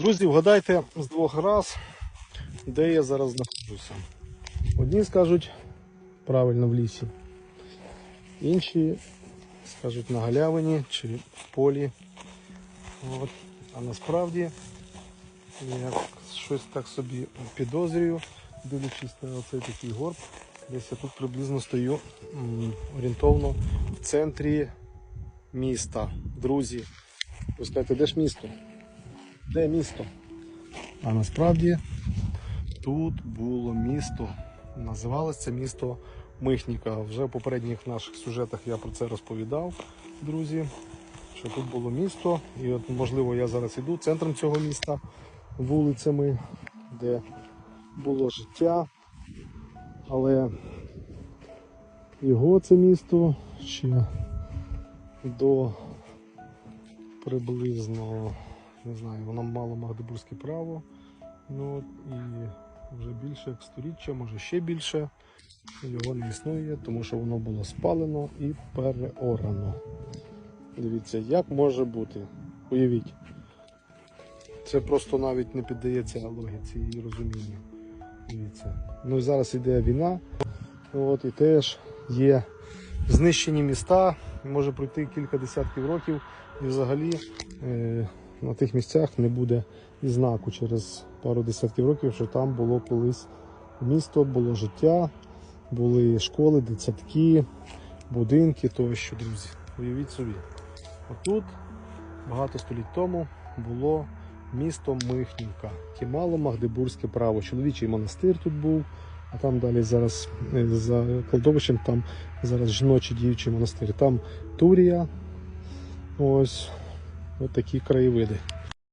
Друзі, вгадайте з двох раз, де я зараз знаходжуся. Одні скажуть правильно в лісі, інші скажуть на галявині чи в полі. От. А насправді я щось так собі підозрюю, дивлячись на оцей такий горб. Десь я тут приблизно стою орієнтовно в центрі міста. Друзі, ви скажете, де ж місто? Де місто? А насправді тут було місто. Називалося це місто Михніка. Вже в попередніх наших сюжетах я про це розповідав, друзі. Що тут було місто, і от можливо я зараз іду центром цього міста, вулицями, де було життя. Але його це місто ще до приблизно, не знаю, воно мало магдебурзьке право. Ну, і вже більше як сторіччя, може ще більше. Його не існує, тому що воно було спалено і переорано. Дивіться, як може бути. Уявіть. Це просто навіть не піддається логіці і розумінню. Дивіться. Ну і зараз іде війна. От, і теж є знищені міста. Може пройти кілька десятків років, і взагалі е, на тих місцях не буде і знаку через пару десятків років, що там було колись місто, було життя, були школи, дитсадки, будинки тощо, друзі. Уявіть собі. Отут багато століть тому було місто Михнівка, Кімало Магдебурзьке право. Чоловічий монастир тут був, а там далі зараз е, за кладовищем там зараз жіночий діючий монастир. Там Турія. Ось, ось такі краєвиди.